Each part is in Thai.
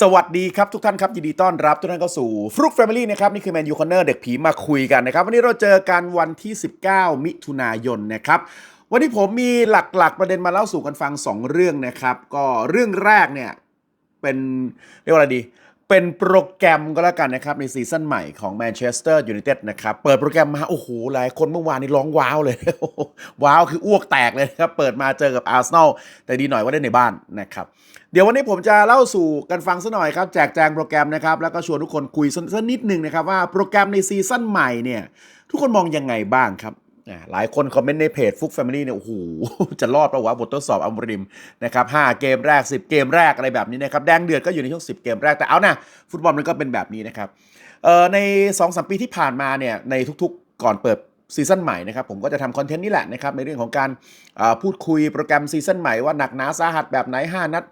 สวัสดีครับทุกท่านครับ ยินดีต้อนรับทุกท่านเข้าสู่ฟลุกแฟมิลี่นะครับ นี่คือแมนยูคอนเนอร์เด็กผีมาคุยกันนะครับ วันนี้เราเจอกันวันที่ 19 มิถุนายนนะครับวันนี้ผมมีหลักๆ ประเด็นมาเล่าสู่กันฟัง 2 เรื่องนะครับ ก็เรื่องแรกเนี่ย เป็นเรียกว่าอะไรดี เป็นโปรแกรมก็แล้วกันนะครับ ในซีซั่นใหม่ของแมนเชสเตอร์ยูไนเต็ดนะครับ เปิดโปรแกรมมา โอ้โห หลายคนเมื่อวานนี้ร้องว้าวเลย ว้าวคืออ้วกแตกเลยนะครับ เปิดมาเจอกับอาร์เซนอลแต่ดีหน่อยว่าได้ในบ้านนะครับ เดี๋ยววันนี้ผมจะเล่าสู่กันฟังสัหน่อยครับ แจกแจงโปรแกรมนะครับ แล้วก็ชวนทุกคนคุยสักนิดหนึ่งนะครับว่าโปรแกรมในซีซั่นใหม่เนี่ยทุกคนมองยังไงบ้างครับ หลายคนคอมเมนต์ในเพจฟุกแฟมิลี่เนี่ยโอ้โหจะรอดปะวะบททดสอบอัมริมนะครับ5เกมแรก 10 เกมแรกอะไรแบบนี้นะครับแดงเดือดก็อยู่ในช่วง 10 เกมแรกแต่เอานะฟุตบอลมันก็เป็นแบบนี้นะครับเอ่อใน2อสปีที่ผ่านมาเนี่ยในทุกๆ ก่อนเปิดซีซั่นใหม่นะครับผมก็จะทำคอนเทนต์นี่แหละนะครับในเรื่องของการพูดคุยโปรแกรมซีซั่นใหม่ว่าหนักหนาสาหัสแบบไหน 5 นัด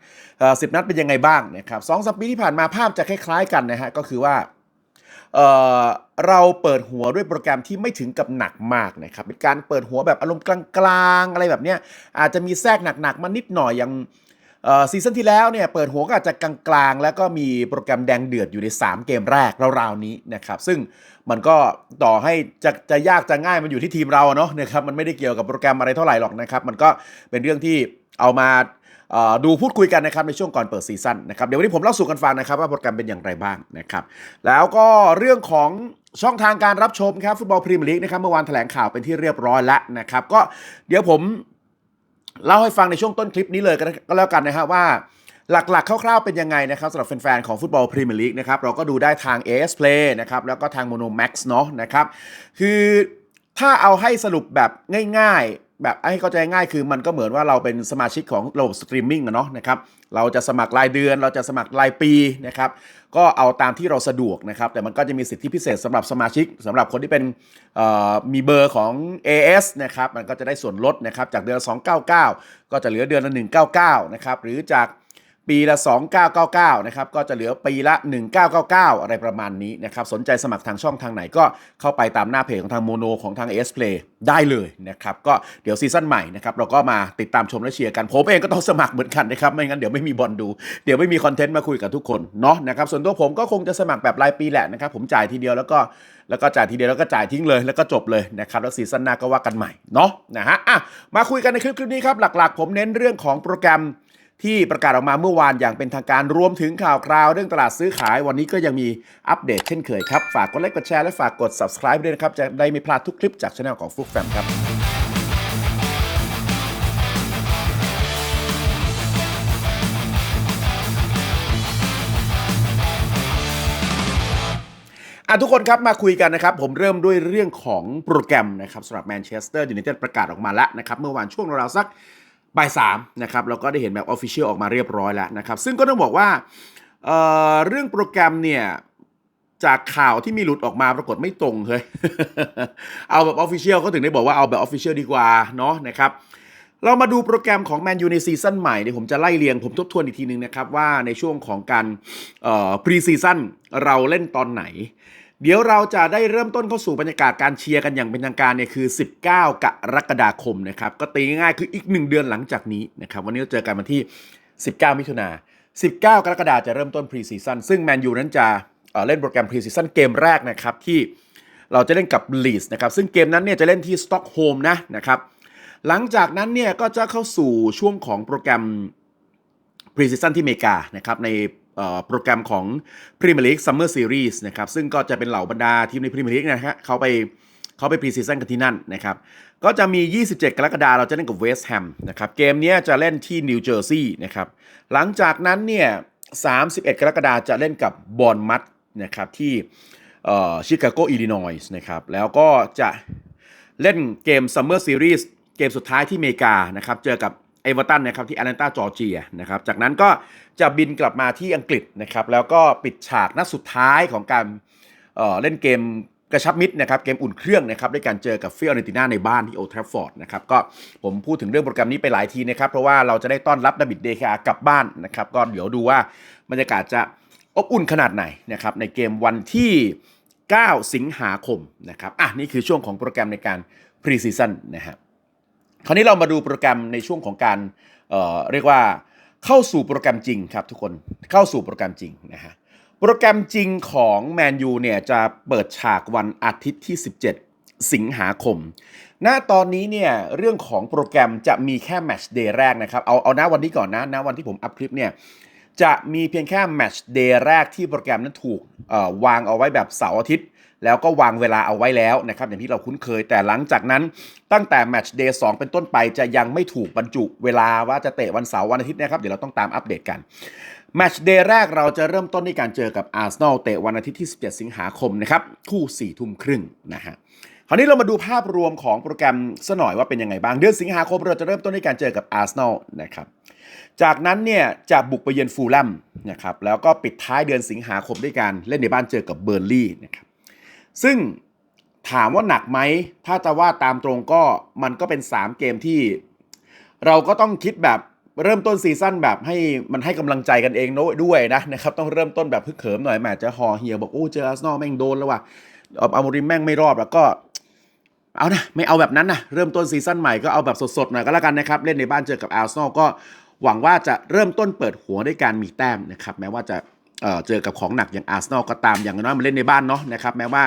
สิบนัดเป็นยังไงบ้างนะครับสองสปีที่ผ่านมาภาพจะคล้ายๆกันนะฮะก็คือว่า เเราเปิดหัวด้วยโปรแกรมที่ไม่ถึงกับหนักมากนะครับ เป็นการเปิดหัวแบบอารมณ์กลางๆ อะไรแบบเนี้ยอาจจะมีแทรกหนักๆมานิดหน่อยอย่างซีซั่นที่แล้วเนี่ยเปิดหัวก็อาจจะกลางๆ แล้วก็มีโปรแกรมแดงเดือดอยู่ใน 3 เกมแรกราวๆนี้นะครับซึ่งมันก็ต่อให้จะจะยากจะง่ายมันอยู่ที่ทีมเราเนาะนะครับมันไม่ได้เกี่ยวกับโปรแกรมอะไรเท่าไหร่หรอกนะครับ มันก็เป็นเรื่องที่เอามา ดูพูดคุยกันนะครับในช่วงก่อนเปิดซีซั่นนะครับเดี๋ยววันนี้ผมเล่าสู่กันฟังนะครับว่าโปรแกรมเป็นอย่างไรบ้างนะครับแล้วก็เรื่องของช่องทางการรับชมครับฟุตบอลพรีเมียร์ลีกนะครับเมื่อวานแถลงข่าวเป็นที่เรียบร้อยแล้วนะครับก็เดี๋ยวผมเล่าให้ฟังในช่วงต้นคลิปนี้เลยก็ก็แล้วกันนะฮะว่าหลักๆ คร่าวๆ เป็นยังไงนะครับสำหรับแฟนๆ ของฟุตบอลพรีเมียร์ลีกนะครับเราก็ดูได้ทาง AS Play นะครับแล้วก็ทาง Mono Max เนาะนะครับคือถ้าเอาให้สรุปแบบง่ายๆ แบบให้เข้าใจง่ายคือมันก็เหมือนว่าเราเป็นสมาชิกของระบบสตรีมมิ่งเนาะนะครับเราจะสมัครรายเดือน เราจะสมัครรายปีนะครับก็เอาตามที่เราสะดวกนะครับ แต่มันก็จะมีสิทธิพิเศษสำหรับสมาชิกสำหรับคนที่เป็นมีเบอร์ของ AS นะครับมันก็จะได้ส่วนลดนะครับจากเดือน 299 ก็จะเหลือเดือนละ 199 นะครับหรือจาก ปีละ 2999 นะครับ ก็จะเหลือปีละ 1999 อะไรประมาณนี้นะครับ สนใจสมัครทางช่องทางไหนก็เข้าไปตามหน้าเพจของทางโมโนของทาง AS Play ได้เลยนะครับ ก็เดี๋ยวซีซั่นใหม่นะครับ เราก็มาติดตามชมและเชียร์กัน ผมเองก็ต้องสมัครเหมือนกันนะครับ ไม่งั้นเดี๋ยวไม่มีบอลดู เดี๋ยวไม่มีคอนเทนต์มาคุยกับทุกคนเนาะนะครับ ส่วนตัวผมก็คงจะสมัครแบบรายปีแหละนะครับ ผมจ่ายทีเดียวแล้วก็แล้วก็จ่ายทีเดียวแล้วก็จ่ายทิ้งเลยแล้วก็จบเลยนะครับแล้วซีซั่นหน้าก็ว่ากันใหม่เนาะนะฮะอะมาคุยกันในคลิปคลิปนี้ครับหลัก ๆ ผมเน้นเรื่องของโปรแกรม ที่ประกาศออกมาเมื่อวานอย่างเป็นทางการรวมถึงข่าวคราวเรื่องตลาดซื้อขาย วันนี้ก็ยังมีอัปเดตเช่นเคยครับ ฝากกดไลค์กดแชร์และฝากกด subscribe ด้วยนะครับ จะได้ไม่พลาดทุกคลิปจากช่องของฟุกแฟมครับอะทุกคนครับมาคุยกันนะครับ ผมเริ่มด้วยเรื่องของโปรแกรมนะครับสำหรับแมนเชสเตอร์ยูไนเต็ดประกาศออกมาแล้วนะครับ เมื่อวานช่วงราวสัก บ่ายสามนะครับเราก็ได้เห็นแบบออฟฟิเชียลออกมาเรียบร้อยแล้วนะครับ ซึ่งก็ต้องบอกว่าเเรื่องโปรแกรมเนี่ยจากข่าวที่มีหลุดออกมาปรากฏไม่ตรงเฮ้ยเอาแบบออฟฟิเชียลเขาถึงได้บอกว่าเอาแบบออฟฟิเชียลดีกว่าเนาะนะครับเรามาดูโปรแกรมของแมนยูในซีซั่นใหม่เดี๋ยวผมจะไล่เรียงผมทบทวนอีกทีนึงนะครับว่าในช่วงของการพรีซีซั่นเราเล่นตอนไหน เดี๋ยวเราจะได้เริ่มต้นเข้าสู่บรรยากาศการเชียร์กันอย่างเป็นทางการเนี่ยคือ 19 กรกฎาคมนะครับ ก็ตีง่ายๆคืออีก 1 เดือนหลังจากนี้นะครับ วันนี้เราเจอกันวันที่ 19 มิถุนา 19 กรกฎาจะเริ่มต้นพรีซีซั่นซึ่งแมนยูนั้นจะเเล่นโปรแกรมพรีซีซั่นเกมแรกนะครับที่เราจะเล่นกับลีสนะครับ ซึ่งเกมนั้นเนี่ยจะเล่นที่สต็อกโฮล์มนะนะครับ หลังจากนั้นเนี่ยก็จะเข้าสู่ช่วงของโปรแกรมพรีซีซั่นที่อเมริกานะครับใน โปรแกรมของ Premier League Summer Series นะครับซึ่งก็จะเป็นเหล่าบรรดาทีมใน Premier League นะฮะเขาไปเขาไปพรีซีซั่นกันที่นั่นนะครับก็จะมี 27 กรกฎาคมเราจะเล่นกับเวสต์แฮมนะครับเกมนี้จะเล่นที่นิวเจอร์ซีย์นะครับหลังจากนั้นเนี่ย31 กรกฎาคมจะเล่นกับบอนมัตนะครับที่ชิคาโกอิลลินอยส์นะครับแล้วก็จะเล่นเกม Summer Series เกมสุดท้ายที่อเมริกานะครับเจอกับ เอเวอร์ตันนะครับที่แอตแลนตาจอร์เจียนะครับจากนั้นก็จะบินกลับมาที่อังกฤษนะครับแล้วก็ปิดฉากนัดสุดท้ายของการเเล่นเกมกระชับมิตรนะครับเกมอุ่นเครื่องนะครับด้วยการเจอกับฟิออเรนติน่าในบ้านที่โอทราฟอร์ดนะครับก็ผมพูดถึงเรื่องโปรแกรมนี้ไปหลายทีนะครับเพราะว่าเราจะได้ต้อนรับดาบิดเดคากลับบ้านนะครับก็เดี๋ยวดูว่าบรรยากาศจะอบอุ่นขนาดไหนนะครับในเกมวันที่ 9 สิงหาคมนะครับอะนี่คือช่วงของโปรแกรมในการพรีซีซั่นนะครับ คราวนี้เรามาดูโปรแกรมในช่วงของการเเรียกว่าเข้าสู่โปรแกรมจริงครับทุกคนเข้าสู่โปรแกรมจริงนะฮะโปรแกรมจริงของแมนยูเนี่ยจะเปิดฉากวันอาทิตย์ที่ 17 สิงหาคม ณ ตอนนี้เนี่ยเรื่องของโปรแกรมจะมีแค่แมชเดย์แรกนะครับ เอาเอาณวันนี้ก่อนนะณวันที่ผมอัพคลิปเนี่ยจะมีเพียงแค่แมชเดย์แรกที่โปรแกรมนั้นถูกวางเอาไว้แบบเสาร์อาทิตย์ แล้วก็วางเวลาเอาไว้แล้วนะครับอย่างที่เราคุ้นเคย แต่หลังจากนั้นตั้งแต่แมตช์เดย์สเป็นต้นไปจะยังไม่ถูกบรรจุเวลาว่าจะเตะวันเสาร์วันอาทิตย์นะครับเดี๋ยวเราต้องตามอัปเดตกันแมตช์เดย์แรกเราจะเริ่มต้นด้วยการเจอกับอาร์เซนอลเตะวันอาทิตย์ที่ 17 สิงหาคมนะครับคู่4ี่ทุ่มครึ่งนะฮะคราวนี้เรามาดูภาพรวมของโปรแกรมซะหน่อยว่าเป็นยังไงบ้าง เดือนสิงหาคมเราจะเริ่มต้นด้วยการเจอกับอาร์เซนอลนะครับจากนั้นเนี่ยจะบุกไปเยือนฟูลแลมนะครับแล้วก็ปิดท้ายเดือนสิงหาคมด้วยการเล่นในบ้านเจอกับเบอร์ลี่นะครับ ซึ่งถามว่าหนักไหม ถ้าจะว่าตามตรงก็มันก็เป็น 3 เกมที่ เราก็ต้องคิดแบบเริ่มต้นซีซั่นแบบให้มันให้กำลังใจกันเองด้วยนะนะครับ ต้องเริ่มต้นแบบพึกเขิมหน่อยแหมจะฮอเฮียวบอกโอ้เจออาร์เซนอลแม่งโดนแล้วว่ะเอาอาโมริมแม่งไม่รอบแล้วก็เอานะไม่เอาแบบนั้นนะเริ่มต้นซีซั่นใหม่ก็เอาแบบสดๆหน่อยก็แล้วกันนะครับ เล่นในบ้านเจอกับอาร์เซนอลก็หวังว่าจะเริ่มต้นเปิดหัวด้วยการมีแต้มนะครับ แม้ว่าจะ เจอกับของหนักอย่างอาร์เซนอลก็ตามอย่างน้อยมันเล่นในบ้านเนาะนะครับแม้ว่า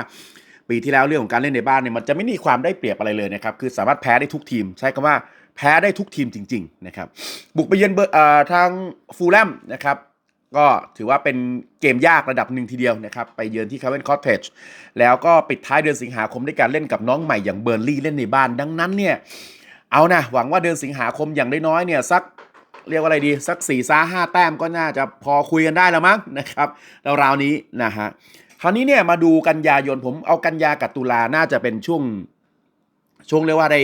ปีที่แล้วเรื่องของการเล่นในบ้านเนี่ยมันจะไม่มีความได้เปรียบอะไรเลยนะครับคือสามารถแพ้ได้ทุกทีม ใช้คำว่าแพ้ได้ทุกทีมจริงๆนะครับบุกไปเยือนเบอร์ทางฟูลแลมนะครับก็ถือว่าเป็นเกมยากระดับหนึ่งทีเดียวนะครับ ไปเยือนที่คาเวนคอ t เทจแล้วก็ปิดท้ายเดือนสิงหาคมด้วยการเล่นกับน้องใหม่อย่างเบอร์ลี่เล่นในบ้าน ดังนั้นเนี่ยเอานะหวังว่าเดือนสิงหาคมอย่างน้อยๆเนี่ยสัก เรียกว่าอะไรดีสัก4ี่ซ่าห้าแต้มก็น่าจะพอคุยกันได้แล้วมั้งนะครับราวๆนี้นะฮะคราวนี้เนี่ยมาดูกันยายนผมเอากันยากับตุลาน่าจะเป็นช่วงช่วงเรียกว่าได้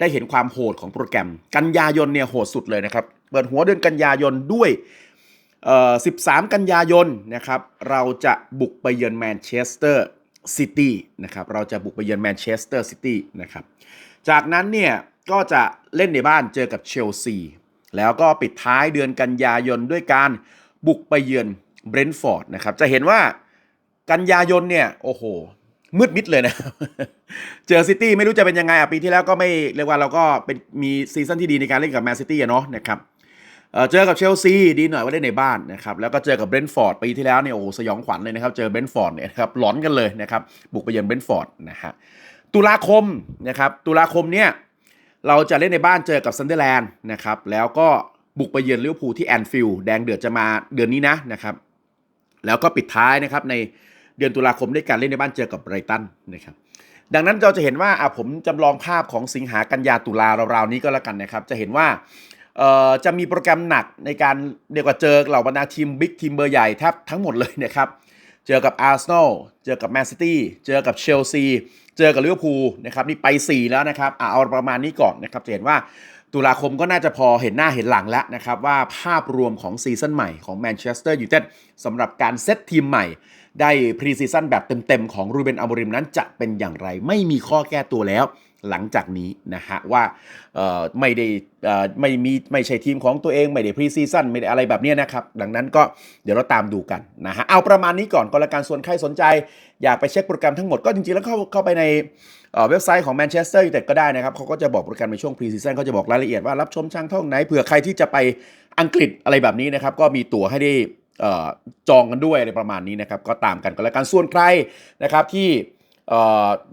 ได้เห็นความโหดของโปรแกรม กันยายนเนี่ยโหดสุดเลยนะครับเปิดหัวเดือนกันยายนด้วยเอ่อ13 กันยายนนะครับเราจะบุกไปเยือนแมนเชสเตอร์ซิตี้นะครับเราจะบุกไปเยือนแมนเชสเตอร์ซิตี้นะครับจากนั้นเนี่ยก็จะเล่นในบ้านเจอกับเชลซี แล้วก็ปิดท้ายเดือนกันยายนด้วยการบุกไปเยือนเบรนท์ฟอร์ดนะครับ จะเห็นว่ากันยายนเนี่ย โอ้โห มืดมิดเลยนะ เจอซิตี้ไม่รู้จะเป็นยังไงอะปีที่แล้วก็ไม่เรียกว่าเราก็เป็นมีซีซั่นที่ดีในการเล่นกับแมนซิตี้อะเนาะนะครับเจอกับเชลซีดีหน่อยว่าเล่นในบ้านนะครับแล้วก็เจอกับเบรนท์ฟอร์ดปีที่แล้วเนี่ยโอ้สยองขวัญเลยนะครับ เจอเบรนท์ฟอร์ดเนี่ยครับหลอนกันเลยนะครับ บุกไปเยือนเบรนท์ฟอร์ดนะฮะตุลาคมนะครับตุลาคมเนี่ย เราจะเล่นในบ้านเจอกับซันเดอร์แลนด์นะครับ แล้วก็บุกไปเยือนลิเวอร์พูลที่แอนฟิลด์แดงเดือดจะมาเดือนนี้นะนะครับ แล้วก็ปิดท้ายนะครับในเดือนตุลาคมด้วยการเล่นในบ้านเจอกับไบรตันนะครับ ดังนั้นเราจะเห็นว่าอะผมจำลองภาพของสิงหากันยาตุลาราวๆนี้ก็แล้วกันนะครับ จะเห็นว่าเอ่อจะมีโปรแกรมหนักในการเรียกว่าเจอเหล่าบรรดาทีมบิ๊กทีมเบอร์ใหญ่แทบทั้งหมดเลยนะครับ เจอกับอาร์เซนอลเจอกับแมนซิตี้เจอกับเชลซีเจอกับลิเวอร์พูลนะครับนี่ไป 4 แล้วนะครับอะเอาประมาณนี้ก่อนนะครับจะเห็นว่าตุลาคมก็น่าจะพอเห็นหน้าเห็นหลังแล้วนะครับ ว่าภาพรวมของซีซั่นใหม่ของแมนเชสเตอร์ยูไนเต็ดสำหรับการเซตทีมใหม่ ได้พรีซีซั่นแบบเต็มๆ ของรูเบนอ m มริมนั้นจะเป็นอย่างไรไม่มีข้อแก้ตัวแล้ว หลังจากนี้นะฮะว่าไม่ได้ไม่มีไม่ใช่ทีมของตัวเอง ไม่ได้พรีซีซั่นไม่ได้อะไรแบบนี้นะครับ ดังนั้นก็เดี๋ยวเราตามดูกันนะฮะเอาประมาณนี้ก่อนก็แล้วกันส่วนใครสนใจ อยากไปเช็คโปรแกรมทั้งหมดก็จริงๆ แล้วเข้าเข้าไปในเว็บไซต์ของแมนเชสเตอร์ยูไนเต็ดก็ได้นะครับเขาก็จะบอกโปรแกรมในช่วงพรีซีซั่นเขาจะบอกรายละเอียดว่ารับชมช่างท่องไหนเผื่อใครที่จะไปอังกฤษอะไรแบบนี้นะครับก็มีตั๋วให้ได้จองกันด้วยอะไรประมาณนี้นะครับก็ตามกันก็แล้วกันส่วนใครนะครับที่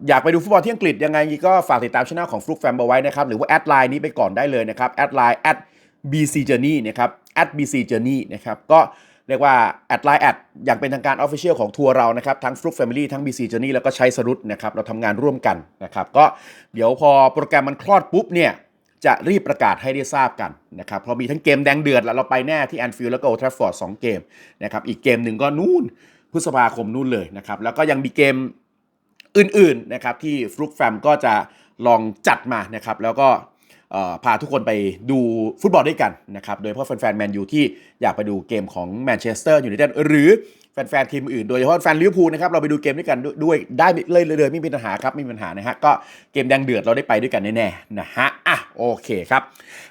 อยากไปดูฟุตบอลที่อังกฤษยังไงก็ฝากติดตามช่องของฟลุกแฟมเอาไว้นะครับ หรือว่าแอดไลน์นี้ไปก่อนได้เลยนะครับแอดไลน์แอด bc journey นะครับแอด bc journey นะครับ ก็เรียกว่าแอดไลน์แอดอย่างเป็นทางการ Official ของทัวร์เรานะครับ ทั้งฟลุกแฟมิลี่ทั้ง BC Journey แล้วก็ใช้สรุปนะครับ เราทำงานร่วมกันนะครับ ก็เดี๋ยวพอโปรแกรมมันคลอดปุ๊บเนี่ย จะรีบประกาศให้ได้ทราบกันนะครับ เพราะมีทั้งเกมแดงเดือดแล้วเราไปแน่ที่แอนฟิลด์แล้วก็โอทราฟอร์ดสองเกมนะครับ อีกเกมหนึ่งก็นู่นพฤษภาคมนู่นเลยนะครับ แล้วก็ยังมีเกม อื่นๆนะครับที่ฟลุกแฟมก็จะลองจัดมานะครับแล้วก็พาทุกคนไปดูฟุตบอลด้วยกันนะครับ โดยเฉพาะแฟนๆแมนยูที่อยากไปดูเกมของแมนเชสเตอร์ยูไนเต็ดหรือ แฟนๆทีมอื่นโดยเฉพาะแฟนลิเวอร์พูลนะครับเราไปดูเกมด้วยกันด้วยได้เลยเลยเลยไม่มีปัญหาครับไม่มีปัญหานะฮะก็เกมแดงเดือดเราได้ไปด้วยกันแน่ๆนะฮะอะโอเคครับ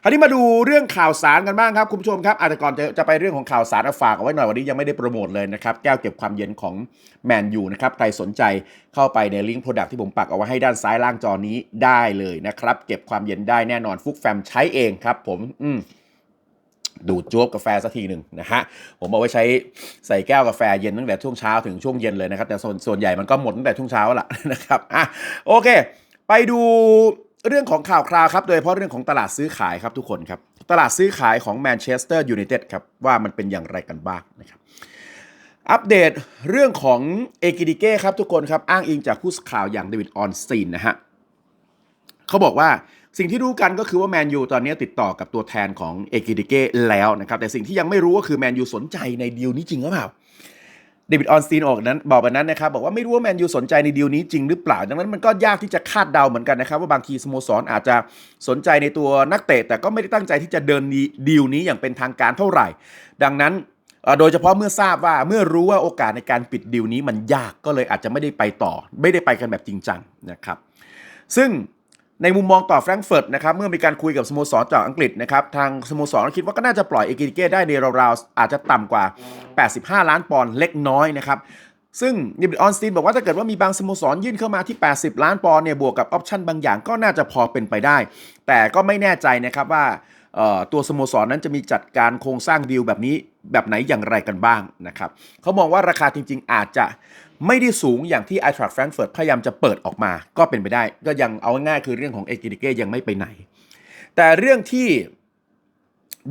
คราวนี้มาดูเรื่องข่าวสารกันบ้างครับคุณผู้ชมครับอาจจะก่อนจะจะไปเรื่องของข่าวสารฝากเอาไว้หน่อยวันนี้ยังไม่ได้โปรโมทเลยนะครับแก้วเก็บความเย็นของแมนยูนะครับใครสนใจเข้าไปในลิงก์โปรดักที่ผมปักเอาไว้ให้ด้านซ้ายล่างจอนี้ได้เลยนะครับเก็บความเย็นได้แน่นอนฟุกแฟมใช้เองครับผมอืม ดูดจ๊วบกาแฟสักทีหนึ่งนะฮะผมเอาไว้ใช้ใส่แก้วกาแฟเย็นตั้งแต่ช่วงเช้าถึงช่วงเย็นเลยนะครับ แต่ส่วนส่วนใหญ่มันก็หมดตั้งแต่ช่วงเช้าแล้วล่ะนะครับอะโอเค ไปดูเรื่องของข่าวคราวครับ โดยเฉพาะเรื่องของตลาดซื้อขายครับทุกคนครับ ตลาดซื้อขายของแมนเชสเตอร์ยูไนเต็ดครับ ว่ามันเป็นอย่างไรกันบ้างนะครับอัปเดตเรื่องของเอกิดิเก้ครับทุกคนครับ อ้างอิงจากผู้สื่อข่าวอย่างเดวิดออนสตีนนะฮะเขาบอกว่า สิ่งที่รู้กันก็คือว่าแมนยูตอนนี้ติดต่อกับตัวแทนของเอกิดิเก้แล้วนะครับแต่สิ่งที่ยังไม่รู้ก็คือแมนยูสนใจในดีลนี้จริงหรือเปล่าเดวิดออนสตีนออกนั้นบอกแบบนั้นนะครับบอกว่าไม่รู้ว่าแมนยูสนใจในดีลนี้จริงหรือเปล่า ดังนั้นมันก็ยากที่จะคาดเดาเหมือนกันนะครับว่าบางทีสโมสรอาจจะสนใจในตัวนักเตะ แต่ก็ไม่ได้ตั้งใจที่จะเดินดีลนี้อย่างเป็นทางการเท่าไหร่ ดังนั้นโดยเฉพาะเมื่อทราบว่าเมื่อรู้ว่าโอกาสในการปิดดีลนี้มันยากก็เลยอาจจะไม่ได้ไปต่อ ไม่ได้ไปกันแบบจริงจังนะครับ ซึ่ง ในมุมมองต่อแฟรงก์เฟิร์ตนะครับเมื่อมีการคุยกับสโมสรจากอังกฤษนะครับทางสโมสรคิดว่าก็น่าจะปล่อยเอกิตเก้ได้ในราวๆอาจจะต่ำกว่า 85 ล้านปอนด์เล็กน้อยนะครับซึ่งนิบิออนสตีนบอกว่าถ้าเกิดว่ามีบางสโมสรยื่นเข้ามาที่ 80 ล้านปอนด์เนี่ยบวกกับออปชั่นบางอย่างก็น่าจะพอเป็นไปได้ แต่ก็ไม่แน่ใจนะครับว่าตัวสโมสรนั้นจะมีจัดการโครงสร้างดีลแบบนี้ แบบไหนอย่างไรกันบ้างนะครับเขามองว่าราคาจริง ๆ อาจจะไม่ได้สูงอย่างที่ไอทรัคแฟรงเฟิร์ตพยายามจะเปิดออกมา ก็เป็นไปได้ ก็ยังเอาง่ายคือเรื่องของเอกิติเก้ยังไม่ไปไหน แต่เรื่องที่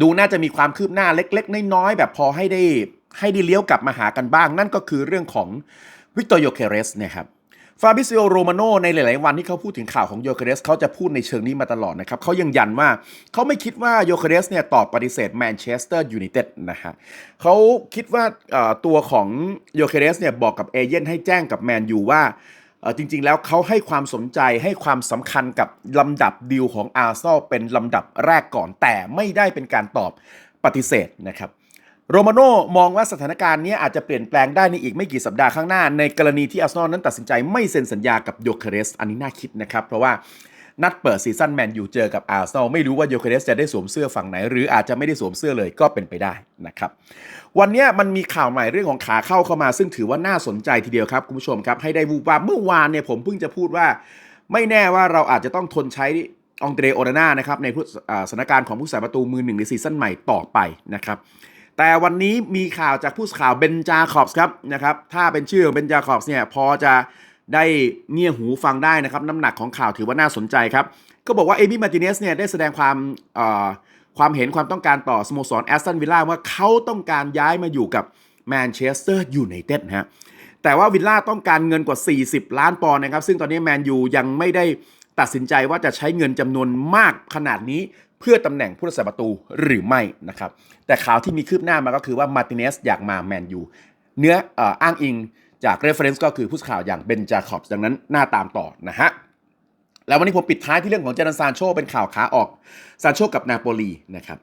ดูน่าจะมีความคืบหน้าเล็ก ๆ น้อยๆแบบพอให้ได้ให้ได้เลี้ยวกลับมาหากันบ้าง นั่นก็คือเรื่องของวิกตอร์โยเคเรสนะครับ ฟาบิซิโอโรมาโนในหลาย ๆ วันที่เขาพูดถึงข่าวของโยเคเรสเขาจะพูดในเชิงนี้มาตลอดนะครับเขายังยันว่าเขาไม่คิดว่าโยเคเรสเนี่ยตอบปฏิเสธแมนเชสเตอร์ยูไนเต็ดนะฮะเขาคิดว่าตัวของโยเคเรสเนี่ยบอกกับเอเย่นให้แจ้งกับแมนยูว่าจริง ๆ แล้วเขาให้ความสนใจให้ความสำคัญกับลำดับดีลของอาร์เซนอลเป็นลำดับแรกก่อนแต่ไม่ได้เป็นการตอบปฏิเสธนะครับ โรมาโน่มองว่าสถานการณ์นี้อาจจะเปลี่ยนแปลงได้ในอีกไม่กี่สัปดาห์ข้างหน้า ในกรณีที่อาร์เซนอลนั้นตัดสินใจไม่เซ็นสัญญากับโยเคเรสอันนี้น่าคิดนะครับ เพราะว่านัดเปิดซีซั่นแมนยูเจอกับอาร์เซนอลไม่รู้ว่าโยเคเรสจะได้สวมเสื้อฝั่งไหน หรืออาจจะไม่ได้สวมเสื้อเลยก็เป็นไปได้นะครับ วันนี้มันมีข่าวใหม่เรื่องของขาเข้าเข้ามา ซึ่งถือว่าน่าสนใจทีเดียวครับคุณผู้ชมครับให้ได้วูบว่าเมื่อวานเนี่ยผมเพิ่งจะพูดว่า ไม่แน่ว่าเราอาจจะต้องทนใช้องเดรโอนาน่านะครับในสถานการณ์ของผู้สาประตูมือหนึ่งในซีซั่นใหม่ต่อไปนะครับ แต่วันนี้มีข่าวจากผู้สื่อข่าวเบนจาคอบส์ครับนะครับ ถ้าเป็นชื่อของเบนจาคอบส์เนี่ยพอจะได้เงี่ยหูฟังได้นะครับ น้ำหนักของข่าวถือว่าน่าสนใจครับ ก็บอกว่าเอมี่มาติเนสเนี่ยได้แสดงความความเห็นความต้องการต่อสโมสรแอสตันวิลล่าว่าเขาต้องการย้ายมาอยู่กับแมนเชสเตอร์ยูไนเต็ดนะฮะแต่ว่าวิลล่าต้องการเงินกว่า 40 ล้านปอนด์นะครับ ซึ่งตอนนี้แมนยูยังไม่ได้ตัดสินใจว่าจะใช้เงินจำนวนมากขนาดนี้ เพื่อตำแหน่งผู้รักษาประตูหรือไม่นะครับ แต่ข่าวที่มีคืบหน้ามาก็คือว่ามาร์ติเนสอยากมาแมนยูเนื้ออ้างอิงจาก reference ก็คือผู้สื่อข่าวอย่างเบนจาคอบส์ดังนั้นหน้าตามต่อนะฮะแล้ววันนี้ผมปิดท้ายที่เรื่องของเจนันซานโชเป็นข่าวขาออกซานโชกับนาโปลีนะครับ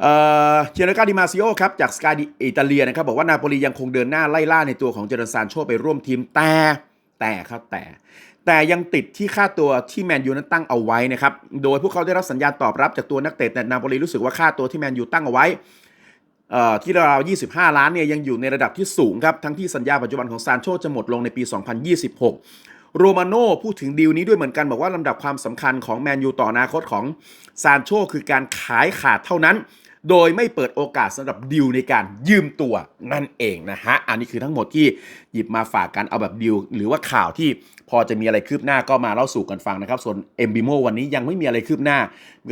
เอ่อเจเนกาดิมาซิโอครับจากสกายอิตาเลียนะครับบอกว่านาโปลียังคงเดินหน้าไล่ล่าในตัวของเจนันซานโชไปร่วมทีมแต่แต่ครับแต่ แต่ยังติดที่ค่าตัวที่แมนยูนั้นตั้งเอาไว้นะครับ โดยพวกเขาได้รับสัญญาณตอบรับจากตัวนักเตะแต่นาโปลีรู้สึกว่าค่าตัวที่แมนยูตั้งเอาไว้เอ่อที่ราวๆ25 ล้านเนี่ยยังอยู่ในระดับที่สูงครับ ทั้งที่สัญญาปัจจุบันของซานโชจะหมดลงในปี 2026 โรมาโน่พูดถึงดีลนี้ด้วยเหมือนกันบอกว่าลำดับความสำคัญของแมนยูต่ออนาคตของซานโชคือการขายขาดเท่านั้น โดยไม่เปิดโอกาสสำหรับดีลในการยืมตัวนั่นเองนะฮะ อันนี้คือทั้งหมดที่หยิบมาฝากกันเอาแบบดีลหรือว่าข่าวที่พอจะมีอะไรคืบหน้าก็มาเล่าสู่กันฟังนะครับ ส่วนเอ็มบิโมวันนี้ยังไม่มีอะไรคืบหน้า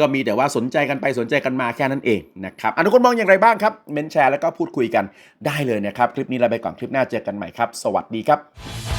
ก็มีแต่ว่าสนใจกันไปสนใจกันมาแค่นั้นเองนะครับอะทุกคนมองอย่างไรบ้างครับเมนแชร์แล้วก็พูดคุยกันได้เลยนะครับ คลิปนี้เราไปก่อนคลิปหน้าเจอกันใหม่ครับ สวัสดีครับ